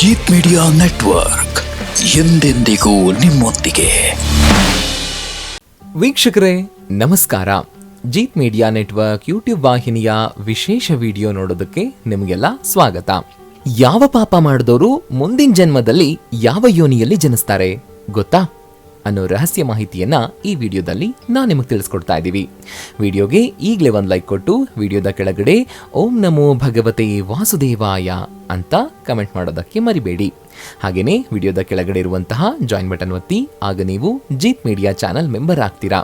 Jeet media network ಎಂದೆಂದಿಗೂ ನಿಮ್ಮೊಂದಿಗೆ. ವೀಕ್ಷಕರೇ, ನಮಸ್ಕಾರ. ಜೀತ್ ಮೀಡಿಯಾ ನೆಟ್ವರ್ಕ್ ಯೂಟ್ಯೂಬ್ ವಾಹಿನಿಯ ವಿಶೇಷ ವಿಡಿಯೋ ನೋಡೋದಕ್ಕೆ ನಿಮಗೆಲ್ಲ ಸ್ವಾಗತ. ಯಾವ ಪಾಪ ಮಾಡಿದವರು ಮುಂದಿನ ಜನ್ಮದಲ್ಲಿ ಯಾವ ಯೋನಿಯಲ್ಲಿ ಜನಿಸ್ತಾರೆ, ಗೊತ್ತಾ? ಅನ್ನೋ ರಹಸ್ಯ ಮಾಹಿತಿಯನ್ನ ಈ ವಿಡಿಯೋದಲ್ಲಿ ನಾನು ನಿಮಗೆ ತಿಳಿಸ್ಕೊಡ್ತಾ ಇದ್ದೀವಿ ವಿಡಿಯೋಗೆ ಈಗಲೇ ಒಂದು ಲೈಕ್ ಕೊಟ್ಟು ವಿಡಿಯೋದ ಕೆಳಗಡೆ ಓಂ ನಮೋ ಭಗವತೆ ವಾಸುದೇವಾಯ ಅಂತ ಕಮೆಂಟ್ ಮಾಡೋದಕ್ಕೆ ಮರಿಬೇಡಿ. ಹಾಗೆಯೇ ವಿಡಿಯೋದ ಕೆಳಗಡೆ ಇರುವಂತಹ ಜಾಯಿನ್ ಬಟನ್ ಒತ್ತಿ, ಆಗ ನೀವು ಜೀತ್ ಮೀಡಿಯಾ ಚಾನಲ್ ಮೆಂಬರ್ ಆಗ್ತೀರಾ.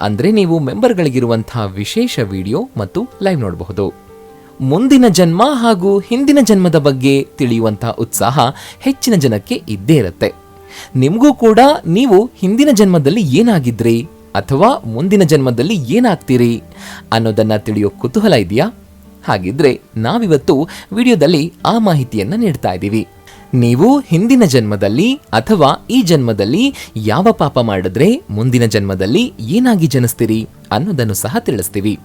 ಅಂದರೆ ನೀವು ಮೆಂಬರ್ಗಳಿಗಿರುವಂತಹ ವಿಶೇಷ ವಿಡಿಯೋ ಮತ್ತು ಲೈವ್ ನೋಡಬಹುದು. ಮುಂದಿನ ಜನ್ಮ ಹಾಗೂ ಹಿಂದಿನ ಜನ್ಮದ ಬಗ್ಗೆ ತಿಳಿಯುವಂತಹ ಉತ್ಸಾಹ ಹೆಚ್ಚಿನ ಜನಕ್ಕೆ ಇದ್ದೇ ಇರುತ್ತೆ. ನಿಮಗೂ ಕೂಡ ನೀವು ಹಿಂದಿನ ಜನ್ಮದಲ್ಲಿ ಏನಾಗಿದ್ರಿ ಅಥವಾ ಮುಂದಿನ ಜನ್ಮದಲ್ಲಿ ಏನಾಗ್ತೀರಿ ಅನ್ನೋದನ್ನ ತಿಳಿಯೋ ಕುತೂಹಲ ಇದೆಯಾ? ಹಾಗಿದ್ರೆ ನಾವಿವತ್ತು ವಿಡಿಯೋದಲ್ಲಿ ಆ ಮಾಹಿತಿಯನ್ನ ನೀಡ್ತಾ ಇದ್ದೀವಿ. ನೀವು ಹಿಂದಿನ ಜನ್ಮದಲ್ಲಿ ಅಥವಾ ಈ ಜನ್ಮದಲ್ಲಿ ಯಾವ ಪಾಪ ಮಾಡಿದ್ರೆ ಮುಂದಿನ ಜನ್ಮದಲ್ಲಿ ಏನಾಗಿ ಜನಿಸ್ತೀರಿ ಅನ್ನೋದನ್ನು ಸಹ ತಿಳಿಸ್ತೀವಿ.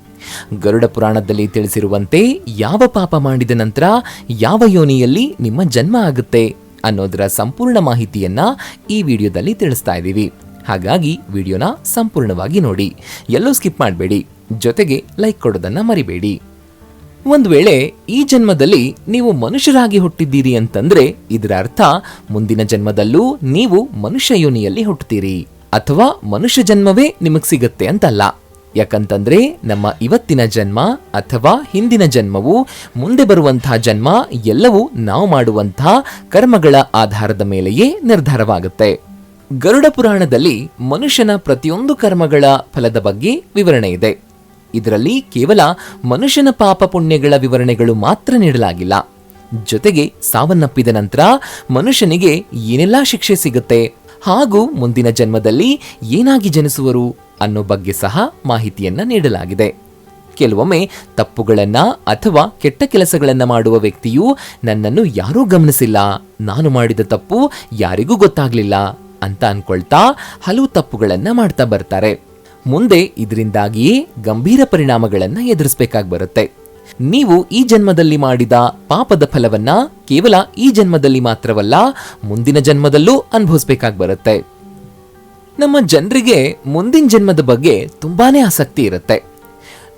ಗರುಡ ಪುರಾಣದಲ್ಲಿ ತಿಳಿಸಿರುವಂತೆ ಯಾವ ಪಾಪ ಮಾಡಿದ ನಂತರ ಯಾವ ಯೋನಿಯಲ್ಲಿ ನಿಮ್ಮ ಜನ್ಮ ಆಗುತ್ತೆ? ಅನ್ನೋದರ ಸಂಪೂರ್ಣ ಮಾಹಿತಿಯನ್ನ ಈ ವಿಡಿಯೋದಲ್ಲಿ ತಿಳಿಸ್ತಾ ಇದ್ದೀವಿ. ಹಾಗಾಗಿ ವಿಡಿಯೋನ ಸಂಪೂರ್ಣವಾಗಿ ನೋಡಿ. ಎಲ್ಲೂ ಸ್ಕಿಪ್ ಮಾಡಬೇಡಿ. ಜೊತೆಗೆ ಲೈಕ್ ಕೊಡೋದನ್ನ ಮರಿಬೇಡಿ. ಒಂದು ವೇಳೆ ಈ ಜನ್ಮದಲ್ಲಿ ನೀವು ಮನುಷ್ಯರಾಗಿ ಹುಟ್ಟಿದ್ದೀರಿ ಅಂತಂದ್ರೆ ಇದರ ಅರ್ಥ ಮುಂದಿನ ಜನ್ಮದಲ್ಲೂ ನೀವು ಮನುಷ್ಯ ಯೋನಿಯಲ್ಲಿ ಹುಟ್ಟುತ್ತೀರಿ. ಅಥವಾ ಮನುಷ್ಯ ಜನ್ಮವೇ ನಿಮಗೆ ಸಿಗತ್ತೆ ಅಂತಲ್ಲ. ಯಾಕಂತಂದ್ರೆ ನಮ್ಮ ಇವತ್ತಿನ ಜನ್ಮ ಅಥವಾ ಹಿಂದಿನ ಜನ್ಮವು ಮುಂದೆ ಬರುವಂತಹ ಜನ್ಮ ಎಲ್ಲವೂ ನಾವು ಮಾಡುವಂತಹ ಕರ್ಮಗಳ ಆಧಾರದ ಮೇಲೆಯೇ ನಿರ್ಧಾರವಾಗುತ್ತೆ. ಗರುಡ ಪುರಾಣದಲ್ಲಿ ಮನುಷ್ಯನ ಪ್ರತಿಯೊಂದು ಕರ್ಮಗಳ ಫಲದ ಬಗ್ಗೆ ವಿವರಣೆ ಇದೆ. ಇದರಲ್ಲಿ ಕೇವಲ ಮನುಷ್ಯನ ಪಾಪ ಪುಣ್ಯಗಳ ವಿವರಣೆಗಳು ಮಾತ್ರ ನೀಡಲಾಗಿಲ್ಲ. ಜೊತೆಗೆ ಸಾವನ್ನಪ್ಪಿದ ನಂತರ ಮನುಷ್ಯನಿಗೆ ಏನೆಲ್ಲಾ ಶಿಕ್ಷೆ ಸಿಗುತ್ತೆ ಹಾಗೂ ಮುಂದಿನ ಜನ್ಮದಲ್ಲಿ ಏನಾಗಿ ಜನಿಸುವರು? ಅನ್ನೋ ಬಗ್ಗೆ ಸಹ ಮಾಹಿತಿಯನ್ನ ನೀಡಲಾಗಿದೆ. ಕೆಲವೊಮ್ಮೆ ತಪ್ಪುಗಳನ್ನು ಅಥವಾ ಕೆಟ್ಟ ಕೆಲಸಗಳನ್ನು ಮಾಡುವ ವ್ಯಕ್ತಿಯು ನನ್ನನ್ನು ಯಾರೂ ಗಮನಿಸಿಲ್ಲ. ನಾನು ಮಾಡಿದ ತಪ್ಪು ಯಾರಿಗೂ ಗೊತ್ತಾಗ್ಲಿಲ್ಲ ಅಂತ ಅನ್ಕೊಳ್ತಾ ಹಲವು ತಪ್ಪುಗಳನ್ನು ಮಾಡ್ತಾ ಬರ್ತಾರೆ. ಮುಂದೆ ಇದರಿಂದಾಗಿಯೇ ಗಂಭೀರ ಪರಿಣಾಮಗಳನ್ನು ಎದುರಿಸಬೇಕಾಗಿ ಬರುತ್ತೆ. ನೀವು ಈ ಜನ್ಮದಲ್ಲಿ ಮಾಡಿದ ಪಾಪದ ಫಲವನ್ನ ಕೇವಲ ಈ ಜನ್ಮದಲ್ಲಿ ಮಾತ್ರವಲ್ಲ ಮುಂದಿನ ಜನ್ಮದಲ್ಲೂ ಅನುಭವಿಸಬೇಕಾಗಿ ಬರುತ್ತೆ. ನಮ್ಮ ಜನರಿಗೆ ಮುಂದಿನ ಜನ್ಮದ ಬಗ್ಗೆ ತುಂಬಾನೇ ಆಸಕ್ತಿ ಇರುತ್ತೆ.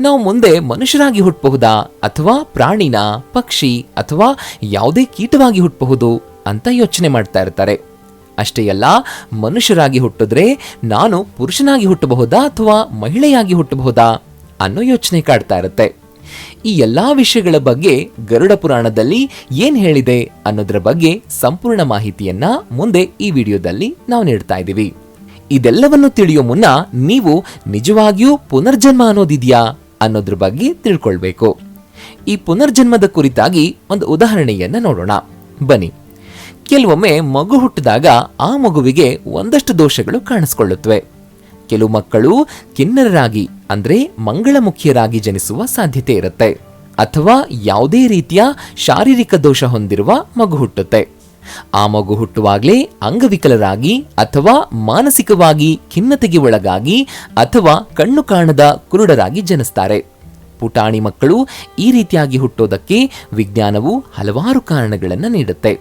ನಾವು ಮುಂದೆ ಮನುಷ್ಯರಾಗಿ ಹುಟ್ಟಬಹುದಾ ಅಥವಾ ಪ್ರಾಣಿನ, ಪಕ್ಷಿ ಅಥವಾ ಯಾವುದೇ ಕೀಟವಾಗಿ ಹುಟ್ಟಬಹುದು ಅಂತ ಯೋಚನೆ ಮಾಡ್ತಾ ಇರ್ತಾರೆ. ಅಷ್ಟೇ ಅಲ್ಲ, ಮನುಷ್ಯರಾಗಿ ಹುಟ್ಟಿದ್ರೆ ನಾನು ಪುರುಷನಾಗಿ ಹುಟ್ಟಬಹುದಾ ಅಥವಾ ಮಹಿಳೆಯಾಗಿ ಹುಟ್ಟಬಹುದಾ ಅನ್ನೋ ಯೋಚನೆ ಕಾಡ್ತಾ ಇರುತ್ತೆ. ಈ ಎಲ್ಲಾ ವಿಷಯಗಳ ಬಗ್ಗೆ ಗರುಡ ಪುರಾಣದಲ್ಲಿ ಏನ್ ಹೇಳಿದೆ ಅನ್ನೋದ್ರ ಬಗ್ಗೆ ಸಂಪೂರ್ಣ ಮಾಹಿತಿಯನ್ನ ಮುಂದೆ ಈ ವಿಡಿಯೋದಲ್ಲಿ ನಾವು ನೀಡ್ತಾ ಇದ್ದೀವಿ. ಇದೆಲ್ಲವನ್ನು ತಿಳಿಯೋ ಮುನ್ನ ನೀವು ನಿಜವಾಗಿಯೂ ಪುನರ್ಜನ್ಮ ಅನ್ನೋದಿದೆಯಾ ಅನ್ನೋದ್ರ ಬಗ್ಗೆ ತಿಳ್ಕೊಳ್ಬೇಕು. ಈ ಪುನರ್ಜನ್ಮದ ಕುರಿತಾಗಿ ಒಂದು ಉದಾಹರಣೆಯನ್ನ ನೋಡೋಣ. ಬನ್ನಿ. ಕೆಲವೊಮ್ಮೆ ಮಗು ಹುಟ್ಟಿದಾಗ ಆ ಮಗುವಿಗೆ ಒಂದಷ್ಟು ದೋಷಗಳು ಕಾಣಿಸ್ಕೊಳ್ಳುತ್ತವೆ. ಕೆಲವು ಮಕ್ಕಳು ಕಿನ್ನರರಾಗಿ, ಅಂದ್ರೆ ಮಂಗಳಮುಖಿಯರಾಗಿ ಜನಿಸುವ ಸಾಧ್ಯತೆ ಇರುತ್ತೆ. ಅಥವಾ ಯಾವುದೇ ರೀತಿಯ ಶಾರೀರಿಕ ದೋಷ ಹೊಂದಿರುವ ಮಗು ಹುಟ್ಟುತ್ತೆ. ಆ ಮಗು ಹುಟ್ಟುವಾಗಲೇ ಅಂಗವಿಕಲರಾಗಿ ಅಥವಾ ಮಾನಸಿಕವಾಗಿ ಖಿನ್ನತೆಗೆ ಒಳಗಾಗಿ ಅಥವಾ ಕಣ್ಣು ಕಾಣದ ಕುರುಡರಾಗಿ ಜನಿಸ್ತಾರೆ. ಪುಟಾಣಿ ಮಕ್ಕಳು ಈ ರೀತಿಯಾಗಿ ಹುಟ್ಟೋದಕ್ಕೆ ವಿಜ್ಞಾನವು ಹಲವಾರು ಕಾರಣಗಳನ್ನು ನೀಡುತ್ತೆ.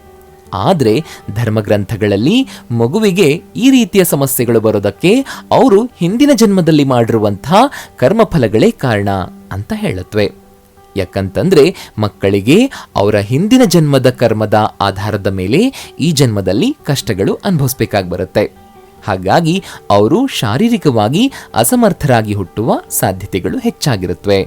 ಆದರೆ ಧರ್ಮಗ್ರಂಥಗಳಲ್ಲಿ ಮಗುವಿಗೆ ಈ ರೀತಿಯ ಸಮಸ್ಯೆಗಳು ಬರೋದಕ್ಕೆ ಅವರು ಹಿಂದಿನ ಜನ್ಮದಲ್ಲಿ ಮಾಡಿರುವಂಥ ಕರ್ಮಫಲಗಳೇ ಕಾರಣ ಅಂತ ಹೇಳುತ್ತವೆ ಯಾಕಂತಂದ್ರೆ ಮಕ್ಕಳಿಗೆ ಅವರ ಹಿಂದಿನ ಜನ್ಮದ ಕರ್ಮದ ಆಧಾರದ ಮೇಲೆ ಈ ಜನ್ಮದಲ್ಲಿ ಕಷ್ಟಗಳು ಅನುಭವಿಸ್ಬೇಕಾಗಿ ಬರುತ್ತೆ. ಹಾಗಾಗಿ ಅವರು ಶಾರೀರಿಕವಾಗಿ ಅಸಮರ್ಥರಾಗಿ ಹುಟ್ಟುವ ಸಾಧ್ಯತೆಗಳು ಹೆಚ್ಚಾಗಿರುತ್ತವೆ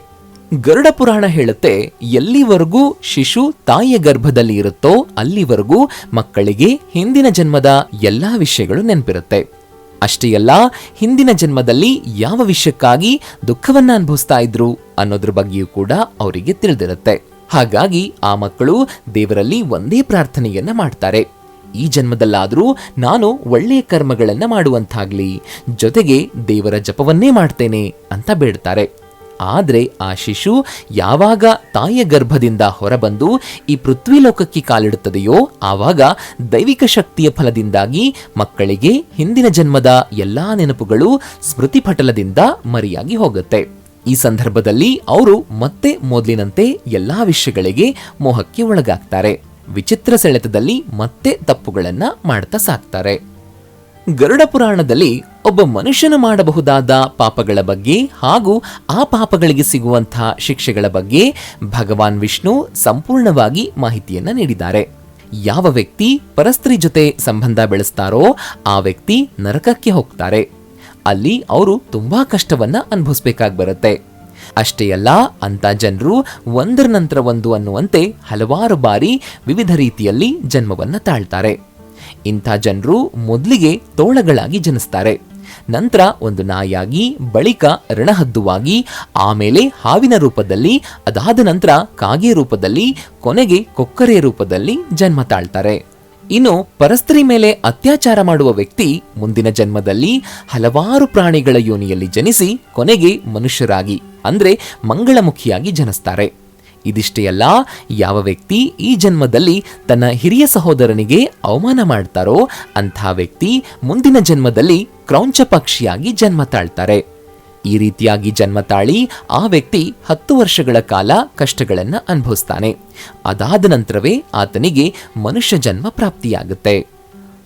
ಗರುಡ ಪುರಾಣ ಹೇಳುತ್ತೆ, ಎಲ್ಲಿವರೆಗೂ ಶಿಶು ತಾಯಿಯ ಗರ್ಭದಲ್ಲಿ ಇರುತ್ತೋ ಅಲ್ಲಿವರೆಗೂ ಮಕ್ಕಳಿಗೆ ಹಿಂದಿನ ಜನ್ಮದ ಎಲ್ಲಾ ವಿಷಯಗಳು ನೆನಪಿರುತ್ತೆ. ಅಷ್ಟೇ ಅಲ್ಲ, ಹಿಂದಿನ ಜನ್ಮದಲ್ಲಿ ಯಾವ ವಿಷಯಕ್ಕಾಗಿ ದುಃಖವನ್ನ ಅನುಭವಿಸ್ತಾ ಇದ್ರು ಅನ್ನೋದ್ರ ಬಗ್ಗೆಯೂ ಕೂಡ ಅವರಿಗೆ ತಿಳಿದಿರುತ್ತೆ. ಹಾಗಾಗಿ ಆ ಮಕ್ಕಳು ದೇವರಲ್ಲಿ ಒಂದೇ ಪ್ರಾರ್ಥನೆಯನ್ನ ಮಾಡ್ತಾರೆ. ಈ ಜನ್ಮದಲ್ಲಾದರೂ ನಾನು ಒಳ್ಳೆಯ ಕರ್ಮಗಳನ್ನು ಮಾಡುವಂತಾಗ್ಲಿ, ಜೊತೆಗೆ ದೇವರ ಜಪವನ್ನೇ ಮಾಡ್ತೇನೆ ಅಂತ ಬೇಡ್ತಾರೆ. ಆದ್ರೆ ಆ ಶಿಶು ಯಾವಾಗ ತಾಯಿಯ ಗರ್ಭದಿಂದ ಹೊರಬಂದು ಈ ಪೃಥ್ವಿ ಲೋಕಕ್ಕೆ ಕಾಲಿಡುತ್ತದೆಯೋ ಆವಾಗ ದೈವಿಕ ಶಕ್ತಿಯ ಫಲದಿಂದಾಗಿ ಮಕ್ಕಳಿಗೆ ಹಿಂದಿನ ಜನ್ಮದ ಎಲ್ಲಾ ನೆನಪುಗಳು ಸ್ಮೃತಿಪಟಲದಿಂದ ಮರಿಯಾಗಿ ಮರೆಯಾಗಿ ಹೋಗುತ್ತೆ. ಈ ಸಂದರ್ಭದಲ್ಲಿ ಅವರು ಮತ್ತೆ ಮೊದಲಿನಂತೆ ಎಲ್ಲಾ ವಿಷಯಗಳಿಗೆ ಮೋಹಕ್ಕೆ ಒಳಗಾಗ್ತಾರೆ. ವಿಚಿತ್ರ ಸೆಳೆತದಲ್ಲಿ ಮತ್ತೆ ತಪ್ಪುಗಳನ್ನ ಮಾಡ್ತಾ ಸಾಕ್ತಾರೆ. ಗರುಡ ಪುರಾಣದಲ್ಲಿ ಒಬ್ಬ ಮನುಷ್ಯನು ಮಾಡಬಹುದಾದ ಪಾಪಗಳ ಬಗ್ಗೆ ಹಾಗೂ ಆ ಪಾಪಗಳಿಗೆ ಸಿಗುವಂತಹ ಶಿಕ್ಷೆಗಳ ಬಗ್ಗೆ ಭಗವಾನ್ ವಿಷ್ಣು ಸಂಪೂರ್ಣವಾಗಿ ಮಾಹಿತಿಯನ್ನು ನೀಡಿದ್ದಾರೆ. ಯಾವ ವ್ಯಕ್ತಿ ಪರಸ್ತ್ರೀ ಜೊತೆ ಸಂಬಂಧ ಬೆಳೆಸ್ತಾರೋ ಆ ವ್ಯಕ್ತಿ ನರಕಕ್ಕೆ ಹೋಗ್ತಾರೆ. ಅಲ್ಲಿ ಅವರು ತುಂಬಾ ಕಷ್ಟವನ್ನ ಅನುಭವಿಸ್ಬೇಕಾಗಿ ಬರುತ್ತೆ. ಅಷ್ಟೇ ಅಲ್ಲ ಅಂತ ಜನರು ಒಂದರ ನಂತರ ಒಂದು ಅನ್ನುವಂತೆ ಹಲವಾರು ಬಾರಿ ವಿವಿಧ ರೀತಿಯಲ್ಲಿ ಜನ್ಮವನ್ನು ತಾಳ್ತಾರೆ. ಇಂಥ ಜನರು ಮೊದಲಿಗೆ ತೋಳಗಳಾಗಿ ಜನಿಸ್ತಾರೆ. ನಂತರ ಒಂದು ನಾಯಾಗಿ ಬಳಿಕ ರಣಹದ್ದುವಾಗಿ, ಆಮೇಲೆ ಹಾವಿನ ರೂಪದಲ್ಲಿ, ಅದಾದ ನಂತರ ಕಾಗೆ ರೂಪದಲ್ಲಿ, ಕೊನೆಗೆ ಕೊಕ್ಕರೆ ರೂಪದಲ್ಲಿ ಜನ್ಮ ತಾಳ್ತಾರೆ. ಇನ್ನು ಪರಸ್ತ್ರೀ ಮೇಲೆ ಅತ್ಯಾಚಾರ ಮಾಡುವ ವ್ಯಕ್ತಿ ಮುಂದಿನ ಜನ್ಮದಲ್ಲಿ ಹಲವಾರು ಪ್ರಾಣಿಗಳ ಯೋನಿಯಲ್ಲಿ ಜನಿಸಿ ಕೊನೆಗೆ ಮನುಷ್ಯರಾಗಿ, ಅಂದರೆ ಮಂಗಳಮುಖಿಯಾಗಿ ಜನಿಸ್ತಾರೆ. ಇದಿಷ್ಟೇ ಅಲ್ಲ, ಯಾವ ವ್ಯಕ್ತಿ ಈ ಜನ್ಮದಲ್ಲಿ ತನ್ನ ಹಿರಿಯ ಸಹೋದರನಿಗೆ ಅವಮಾನ ಮಾಡ್ತಾರೋ ಅಂಥ ವ್ಯಕ್ತಿ ಮುಂದಿನ ಜನ್ಮದಲ್ಲಿ ಕ್ರೌಂಚ ಪಕ್ಷಿಯಾಗಿ ಜನ್ಮ ತಾಳ್ತಾರೆ. ಈ ರೀತಿಯಾಗಿ ಜನ್ಮ ತಾಳಿ ಆ ವ್ಯಕ್ತಿ ಹತ್ತು ವರ್ಷಗಳ ಕಾಲ ಕಷ್ಟಗಳನ್ನು ಅನುಭವಿಸ್ತಾನೆ. ಅದಾದ ನಂತರವೇ ಆತನಿಗೆ ಮನುಷ್ಯ ಜನ್ಮ ಪ್ರಾಪ್ತಿಯಾಗುತ್ತೆ.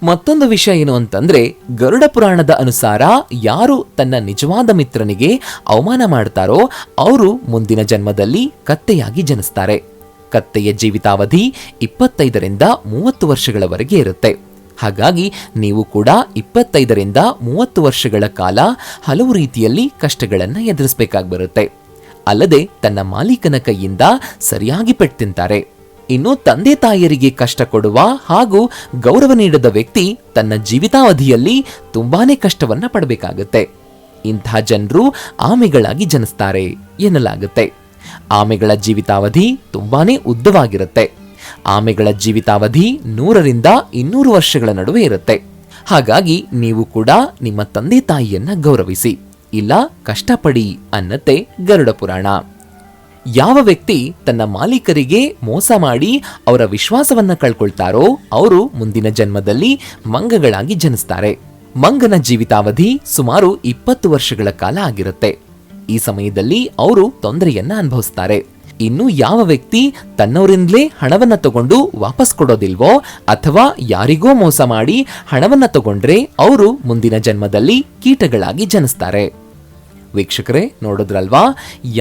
ಮತ್ತೊಂದು ವಿಷಯ ಏನು ಅಂತಂದ್ರೆ, ಗರುಡ ಪುರಾಣದ ಅನುಸಾರ ಯಾರು ತನ್ನ ನಿಜವಾದ ಮಿತ್ರನಿಗೆ ಅವಮಾನ ಮಾಡ್ತಾರೋ, ಅವರು ಮುಂದಿನ ಜನ್ಮದಲ್ಲಿ ಕತ್ತೆಯಾಗಿ ಜನಿಸ್ತಾರೆ. ಕತ್ತೆಯ ಜೀವಿತಾವಧಿ ಇಪ್ಪತ್ತೈದರಿಂದ ಮೂವತ್ತು ವರ್ಷಗಳವರೆಗೆ ಇರುತ್ತೆ. ಹಾಗಾಗಿ ನೀವು ಕೂಡ ಇಪ್ಪತ್ತೈದರಿಂದ ಮೂವತ್ತು ವರ್ಷಗಳ ಕಾಲ ಹಲವು ರೀತಿಯಲ್ಲಿ ಕಷ್ಟಗಳನ್ನು ಎದುರಿಸಬೇಕಾಗಿ ಬರುತ್ತೆ ಅಲ್ಲದೆ ತನ್ನ ಮಾಲೀಕನ ಕೈಯಿಂದ ಸರಿಯಾಗಿ ಪೆಟ್ಟು ತಿಂತಾರೆ. ಇನ್ನು ತಂದೆ ತಾಯಿಯರಿಗೆ ಕಷ್ಟ ಕೊಡುವ ಹಾಗೂ ಗೌರವ ನೀಡದ ವ್ಯಕ್ತಿ ತನ್ನ ಜೀವಿತಾವಧಿಯಲ್ಲಿ ತುಂಬಾನೇ ಕಷ್ಟವನ್ನ ಪಡಬೇಕಾಗುತ್ತೆ. ಇಂಥ ಜನರು ಆಮೆಗಳಾಗಿ ಜನಿಸ್ತಾರೆ ಎನ್ನಲಾಗುತ್ತೆ. ಆಮೆಗಳ ಜೀವಿತಾವಧಿ ತುಂಬಾನೇ ಉದ್ದವಾಗಿರುತ್ತೆ. ಆಮೆಗಳ ಜೀವಿತಾವಧಿ ನೂರರಿಂದ ಇನ್ನೂರು ವರ್ಷಗಳ ನಡುವೆ ಇರುತ್ತೆ. ಹಾಗಾಗಿ ನೀವು ಕೂಡ ನಿಮ್ಮ ತಂದೆ ತಾಯಿಯನ್ನ ಗೌರವಿಸಿ, ಇಲ್ಲ ಕಷ್ಟಪಡಿ ಅನ್ನತ್ತೆ ಗರುಡ ಪುರಾಣ. ಯಾವ ವ್ಯಕ್ತಿ ತನ್ನ ಮಾಲೀಕರಿಗೆ ಮೋಸ ಮಾಡಿ ಅವರ ವಿಶ್ವಾಸವನ್ನ ಕಳ್ಕೊಳ್ತಾರೋ ಅವರು ಮುಂದಿನ ಜನ್ಮದಲ್ಲಿ ಮಂಗಗಳಾಗಿ ಜನಿಸ್ತಾರೆ. ಮಂಗನ ಜೀವಿತಾವಧಿ ಸುಮಾರು ಇಪ್ಪತ್ತು ವರ್ಷಗಳ ಕಾಲ ಆಗಿರುತ್ತೆ. ಈ ಸಮಯದಲ್ಲಿ ಅವರು ತೊಂದರೆಯನ್ನ ಅನುಭವಿಸ್ತಾರೆ. ಇನ್ನು ಯಾವ ವ್ಯಕ್ತಿ ತನ್ನವರಿಂದಲೇ ಹಣವನ್ನ ತಗೊಂಡು ವಾಪಸ್ ಕೊಡೋದಿಲ್ವೋ ಅಥವಾ ಯಾರಿಗೋ ಮೋಸ ಮಾಡಿ ಹಣವನ್ನ ತಗೊಂಡ್ರೆ ಅವರು ಮುಂದಿನ ಜನ್ಮದಲ್ಲಿ ಕೀಟಗಳಾಗಿ ಜನಿಸ್ತಾರೆ. ವೀಕ್ಷಕರೇ, ನೋಡಿದ್ರಲ್ವಾ?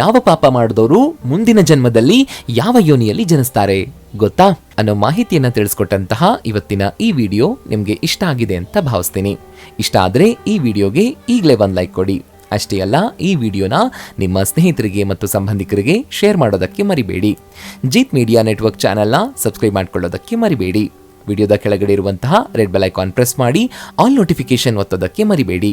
ಯಾವ ಪಾಪ ಮಾಡಿದವರು ಮುಂದಿನ ಜನ್ಮದಲ್ಲಿ ಯಾವ ಯೋನಿಯಲ್ಲಿ ಜನಿಸ್ತಾರೆ? ಗೊತ್ತಾ? ಅನ್ನೋ ಮಾಹಿತಿಯನ್ನು ತಿಳಿಸ್ಕೊಟ್ಟಂತಹ ಇವತ್ತಿನ ಈ ವಿಡಿಯೋ ನಿಮಗೆ ಇಷ್ಟ ಆಗಿದೆ ಅಂತ ಭಾವಿಸ್ತೀನಿ. ಇಷ್ಟ ಆದರೆ ಈ ವಿಡಿಯೋಗೆ ಈಗಲೇ ಒಂದು ಲೈಕ್ ಕೊಡಿ. ಅಷ್ಟೇ ಅಲ್ಲ, ಈ ವಿಡಿಯೋನ ನಿಮ್ಮ ಸ್ನೇಹಿತರಿಗೆ ಮತ್ತು ಸಂಬಂಧಿಕರಿಗೆ ಶೇರ್ ಮಾಡೋದಕ್ಕೆ ಮರಿಬೇಡಿ. ಜೀತ್ ಮೀಡಿಯಾ ನೆಟ್ವರ್ಕ್ ಚಾನೆಲ್ನ ಸಬ್ಸ್ಕ್ರೈಬ್ ಮಾಡ್ಕೊಳ್ಳೋದಕ್ಕೆ ಮರಿಬೇಡಿ. ವಿಡಿಯೋದ ಕೆಳಗಡೆ ಇರುವಂತಹ ರೆಡ್ ಬೆಲ್ ಐಕಾನ್ ಪ್ರೆಸ್ ಮಾಡಿ, ಆಲ್ ನೋಟಿಫಿಕೇಶನ್ ಒತ್ತೋದಕ್ಕೆ ಮರಿಬೇಡಿ.